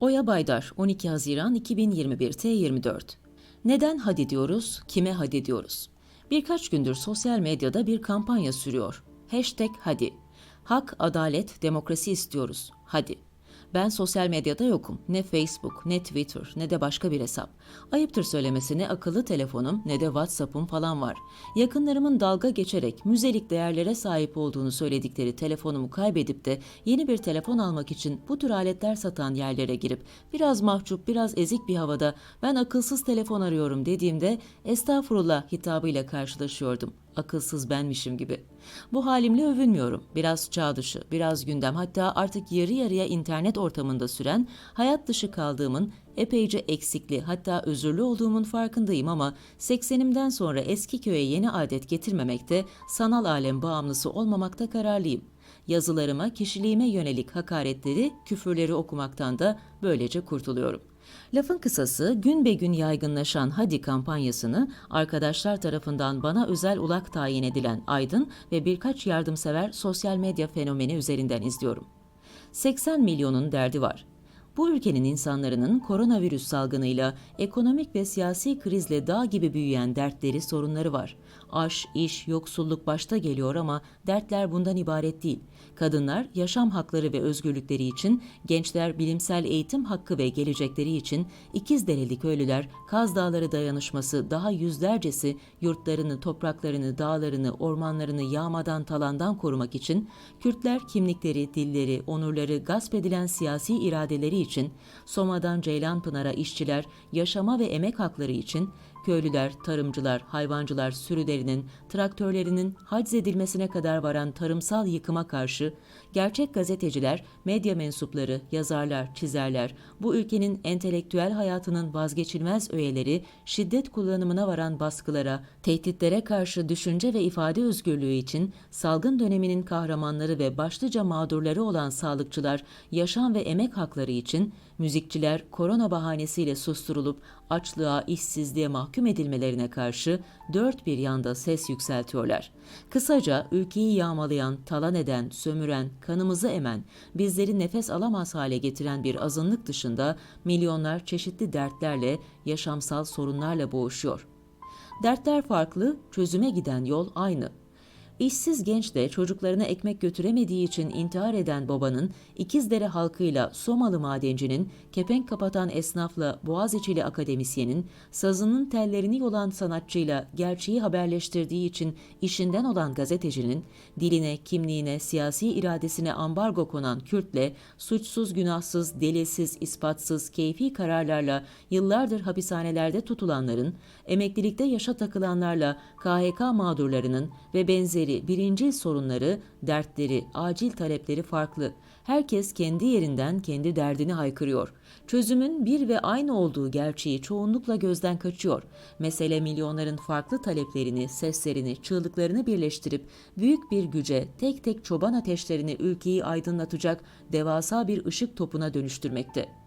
Oya Baydar, 12 Haziran 2021 T24. Neden hadi diyoruz, kime hadi diyoruz? Birkaç gündür sosyal medyada bir kampanya sürüyor. Hashtag hadi. Hak, adalet, demokrasi istiyoruz. Hadi. Ben sosyal medyada yokum. Ne Facebook, ne Twitter, ne de başka bir hesap. Ayıptır söylemesi ne akıllı telefonum ne de WhatsApp'ım falan var. Yakınlarımın dalga geçerek müzelik değerlere sahip olduğunu söyledikleri telefonumu kaybedip de yeni bir telefon almak için bu tür aletler satan yerlere girip biraz mahcup, biraz ezik bir havada ben akılsız telefon arıyorum dediğimde estağfurullah hitabıyla karşılaşıyordum akılsız benmişim gibi. Bu halimle övünmüyorum. Biraz çağ dışı, biraz gündem hatta artık yarı yarıya internet ortamında süren hayat dışı kaldığımın epeyce eksikli hatta özürlü olduğumun farkındayım ama 80'imden sonra eski köye yeni adet getirmemekte, sanal alem bağımlısı olmamakta kararlıyım. Yazılarıma, kişiliğime yönelik hakaretleri, küfürleri okumaktan da böylece kurtuluyorum. Lafın kısası gün be gün yaygınlaşan Hadi kampanyasını arkadaşlar tarafından bana özel ulak tayin edilen Aydın ve birkaç yardımsever sosyal medya fenomeni üzerinden izliyorum. 80 milyonun derdi var. Bu ülkenin insanların koronavirüs salgınıyla, ekonomik ve siyasi krizle dağ gibi büyüyen dertleri, sorunları var. Aş, iş, yoksulluk başta geliyor ama dertler bundan ibaret değil. Kadınlar yaşam hakları ve özgürlükleri için, gençler bilimsel eğitim hakkı ve gelecekleri için, İkizdereli köylüler Kaz Dağları dayanışması daha yüzlercesi yurtlarını, topraklarını, dağlarını, ormanlarını yağmadan talandan korumak için, Kürtler kimlikleri, dilleri, onurları gasp edilen siyasi iradeleri için, Soma'dan Ceylanpınar'a işçiler yaşama ve emek hakları için, köylüler, tarımcılar, hayvancılar sürülerinin, traktörlerinin haczedilmesine kadar varan tarımsal yıkıma karşı, gerçek gazeteciler, medya mensupları, yazarlar, çizerler, bu ülkenin entelektüel hayatının vazgeçilmez öğeleri, şiddet kullanımına varan baskılara, tehditlere karşı düşünce ve ifade özgürlüğü için salgın döneminin kahramanları ve başlıca mağdurları olan sağlıkçılar, yaşam ve emek hakları için müzikçiler korona bahanesiyle susturulup açlığa, işsizliğe mahkum edilmelerine karşı dört bir yanda ses yükseltiyorlar. Kısaca ülkeyi yağmalayan, talan eden, sömüren, kanımızı emen, bizleri nefes alamaz hale getiren bir azınlık dışında milyonlar çeşitli dertlerle, yaşamsal sorunlarla boğuşuyor. Dertler farklı, çözüme giden yol aynı. İşsiz genç de çocuklarına ekmek götüremediği için intihar eden babanın, İkizdere halkıyla Somalı madencinin, kepenk kapatan esnafla Boğaziçi'li akademisyenin, sazının tellerini yolan sanatçıyla gerçeği haberleştirdiği için işinden olan gazetecinin, diline, kimliğine, siyasi iradesine ambargo konan Kürtle, suçsuz, günahsız, delilsiz, ispatsız, keyfi kararlarla yıllardır hapishanelerde tutulanların, emeklilikte yaşa takılanlarla KHK mağdurlarının ve benzeri birincil sorunları, dertleri, acil talepleri farklı. Herkes kendi yerinden kendi derdini haykırıyor. Çözümün bir ve aynı olduğu gerçeği çoğunlukla gözden kaçıyor. Mesele milyonların farklı taleplerini, seslerini, çığlıklarını birleştirip büyük bir güce, tek tek çoban ateşlerini ülkeyi aydınlatacak devasa bir ışık topuna dönüştürmekte.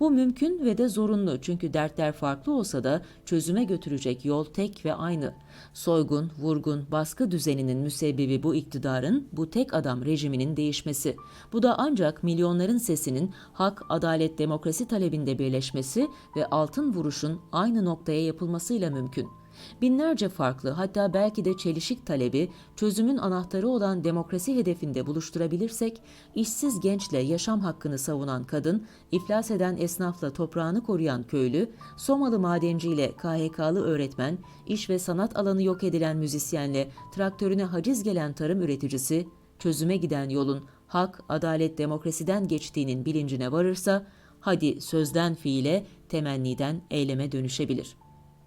Bu mümkün ve de zorunlu çünkü dertler farklı olsa da çözüme götürecek yol tek ve aynı. Soygun, vurgun, baskı düzeninin müsebbibi bu iktidarın, bu tek adam rejiminin değişmesi. Bu da ancak milyonların sesinin hak, adalet, demokrasi talebinde birleşmesi ve altın vuruşun aynı noktaya yapılmasıyla mümkün. Binlerce farklı hatta belki de çelişik talebi çözümün anahtarı olan demokrasi hedefinde buluşturabilirsek, işsiz gençle yaşam hakkını savunan kadın, iflas eden esnafla toprağını koruyan köylü, Somalı madenciyle KHK'lı öğretmen, iş ve sanat alanı yok edilen müzisyenle traktörüne haciz gelen tarım üreticisi, çözüme giden yolun hak, adalet, demokrasiden geçtiğinin bilincine varırsa, hadi sözden fiile, temenniden eyleme dönüşebilir.''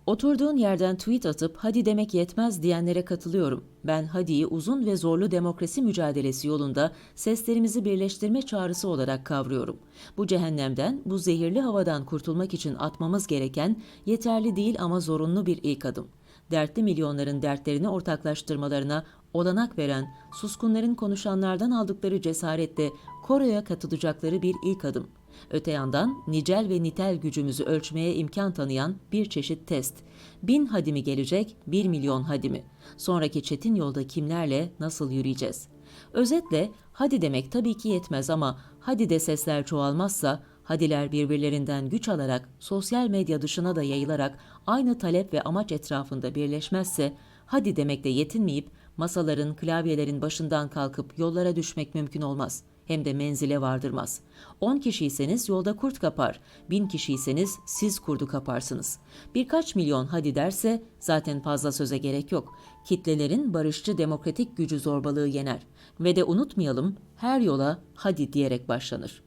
Oturduğun yerden tweet atıp hadi demek yetmez diyenlere katılıyorum. Ben hadiyi uzun ve zorlu demokrasi mücadelesi yolunda seslerimizi birleştirme çağrısı olarak kavruyorum. Bu cehennemden, bu zehirli havadan kurtulmak için atmamız gereken yeterli değil ama zorunlu bir ilk adım. Dertli milyonların dertlerini ortaklaştırmalarına olanak veren, suskunların konuşanlardan aldıkları cesaretle koroya katılacakları bir ilk adım. Öte yandan nicel ve nitel gücümüzü ölçmeye imkan tanıyan bir çeşit test. Bin hadimi gelecek, bir milyon hadimi. Sonraki çetin yolda kimlerle, nasıl yürüyeceğiz? Özetle hadi demek tabii ki yetmez ama hadi de sesler çoğalmazsa, Hadiler birbirlerinden güç alarak sosyal medya dışına da yayılarak aynı talep ve amaç etrafında birleşmezse hadi demekle yetinmeyip masaların, klavyelerin başından kalkıp yollara düşmek mümkün olmaz. Hem de menzile vardırmaz. 10 kişiyseniz yolda kurt kapar, 1000 kişiyseniz siz kurdu kaparsınız. Birkaç milyon hadi derse zaten fazla söze gerek yok. Kitlelerin barışçı demokratik gücü zorbalığı yener. Ve de unutmayalım her yola hadi diyerek başlanır.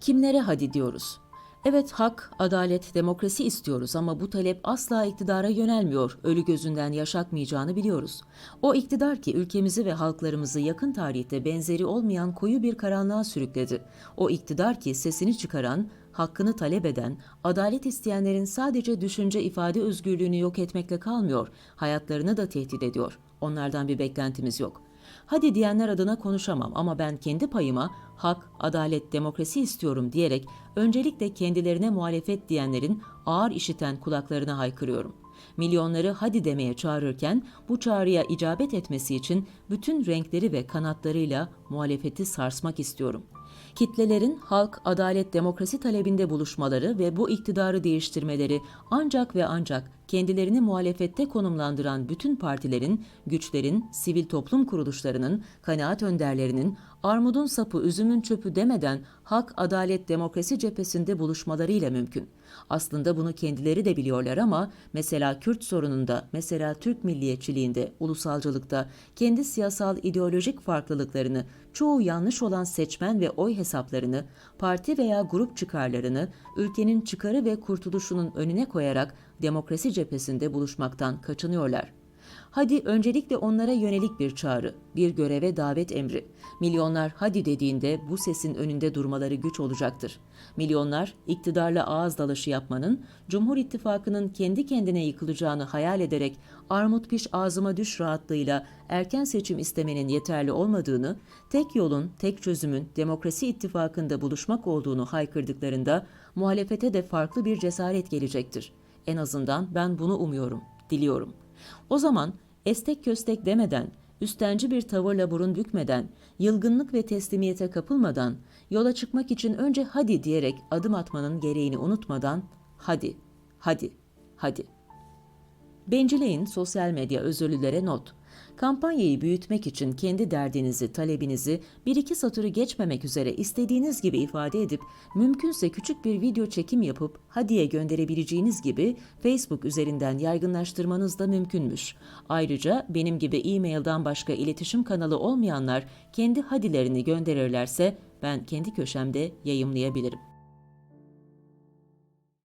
Kimlere hadi diyoruz? Evet hak, adalet, demokrasi istiyoruz ama bu talep asla iktidara yönelmiyor. Ölü gözünden yaşatmayacağını biliyoruz. O iktidar ki ülkemizi ve halklarımızı yakın tarihte benzeri olmayan koyu bir karanlığa sürükledi. O iktidar ki sesini çıkaran, hakkını talep eden, adalet isteyenlerin sadece düşünce ifade özgürlüğünü yok etmekle kalmıyor, hayatlarını da tehdit ediyor. Onlardan bir beklentimiz yok. Hadi diyenler adına konuşamam ama ben kendi payıma hak, adalet, demokrasi istiyorum diyerek öncelikle kendilerine muhalefet diyenlerin ağır işiten kulaklarına haykırıyorum. Milyonları hadi demeye çağırırken bu çağrıya icabet etmesi için bütün renkleri ve kanatlarıyla muhalefeti sarsmak istiyorum. Kitlelerin halk, adalet, demokrasi talebinde buluşmaları ve bu iktidarı değiştirmeleri ancak ve ancak kendilerini muhalefette konumlandıran bütün partilerin, güçlerin, sivil toplum kuruluşlarının, kanaat önderlerinin, armudun sapı, üzümün çöpü demeden hak, adalet, demokrasi cephesinde buluşmalarıyla mümkün. Aslında bunu kendileri de biliyorlar ama mesela Kürt sorununda, mesela Türk milliyetçiliğinde, ulusalcılıkta kendi siyasal ideolojik farklılıklarını, çoğu yanlış olan seçmen ve oy hesaplarını, parti veya grup çıkarlarını, ülkenin çıkarı ve kurtuluşunun önüne koyarak demokrasi cephesinde buluşmaktan kaçınıyorlar. Hadi öncelikle onlara yönelik bir çağrı, bir göreve davet emri. Milyonlar hadi dediğinde bu sesin önünde durmaları güç olacaktır. Milyonlar iktidarla ağız dalaşı yapmanın, Cumhur İttifakı'nın kendi kendine yıkılacağını hayal ederek armut piş ağzıma düş rahatlığıyla erken seçim istemenin yeterli olmadığını, tek yolun, tek çözümün Demokrasi İttifakı'nda buluşmak olduğunu haykırdıklarında muhalefete de farklı bir cesaret gelecektir. En azından ben bunu umuyorum, diliyorum. O zaman estek köstek demeden, üstenci bir tavırla burun bükmeden, yılgınlık ve teslimiyete kapılmadan, yola çıkmak için önce hadi diyerek adım atmanın gereğini unutmadan, hadi, hadi, hadi. Bencileyin sosyal medya özürlülere not. Kampanyayı büyütmek için kendi derdinizi, talebinizi bir iki satırı geçmemek üzere istediğiniz gibi ifade edip mümkünse küçük bir video çekim yapıp hadiye gönderebileceğiniz gibi Facebook üzerinden yaygınlaştırmanız da mümkünmüş. Ayrıca benim gibi e-mailden başka iletişim kanalı olmayanlar kendi hadilerini gönderirlerse ben kendi köşemde yayımlayabilirim.